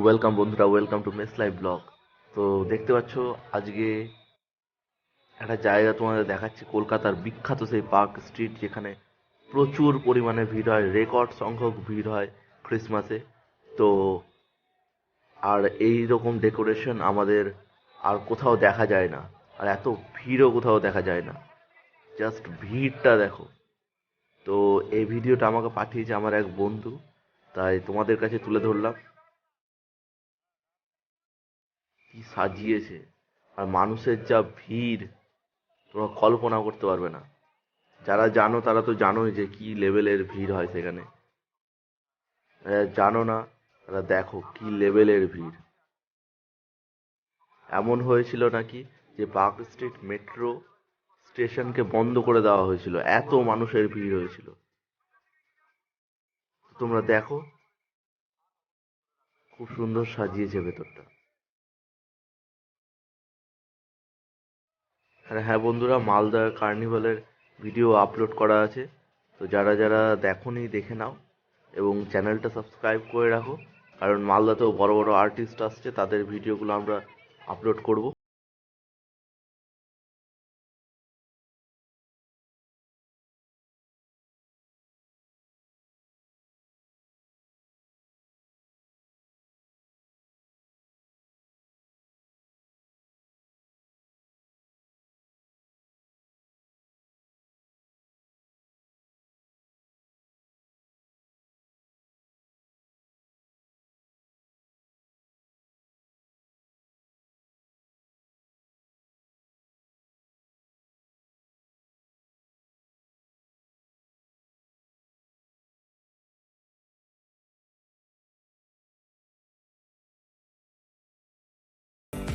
Welcome বন্ধুরা welcome to mess live blog তো দেখতে পাচ্ছ, আজকে একটা জায়গা তোমাদের দেখাচ্ছি, কলকাতার বিখ্যাত সেই পার্ক স্ট্রিট, যেখানে প্রচুর পরিমাণে ভিড় হয় রেকর্ড সংখ্যক ভিড় হয় ক্রিসমাসে তো আর এই রকম ডেকোরেশন আমাদের আর কোথাও দেখা যায় না, আর এত ভিড়ও কোথাও দেখা যায় না। জাস্ট ভিড়টা দেখো। তো এই ভিডিওটা আমাকে পাঠিয়েছে আমার এক বন্ধু, তাই তোমাদের কাছে তুলে ধরলাম। সাজিয়েছে। আর মানুষের যা ভিড়, তোমরা কল্পনা করতে পারবে না। যারা জানো, তারা তো জানোই যে কি লেভেলের ভিড় হয় সেখানে। জানো না, তারা দেখো কি লেভেলের ভিড়। এমন হয়েছিল নাকি যে পার্ক স্ট্রিট মেট্রো স্টেশনকে বন্ধ করে দেওয়া হয়েছিল। এত মানুষের ভিড় হয়েছিল। তোমরা দেখো, খুব সুন্দর সাজিয়েছে ভেতরটা। আর হ্যাঁ বন্ধুরা মালদা কার্নিভালের ভিডিও আপলোড করা আছে। তো যারা যারা দেখনি, দেখে নাও এবং চ্যানেলটা সাবস্ক্রাইব করে রাখো। কারণ মালদাতেও বড় বড় আর্টিস্ট আসছে, তাদের ভিডিওগুলো আমরা আপলোড করব।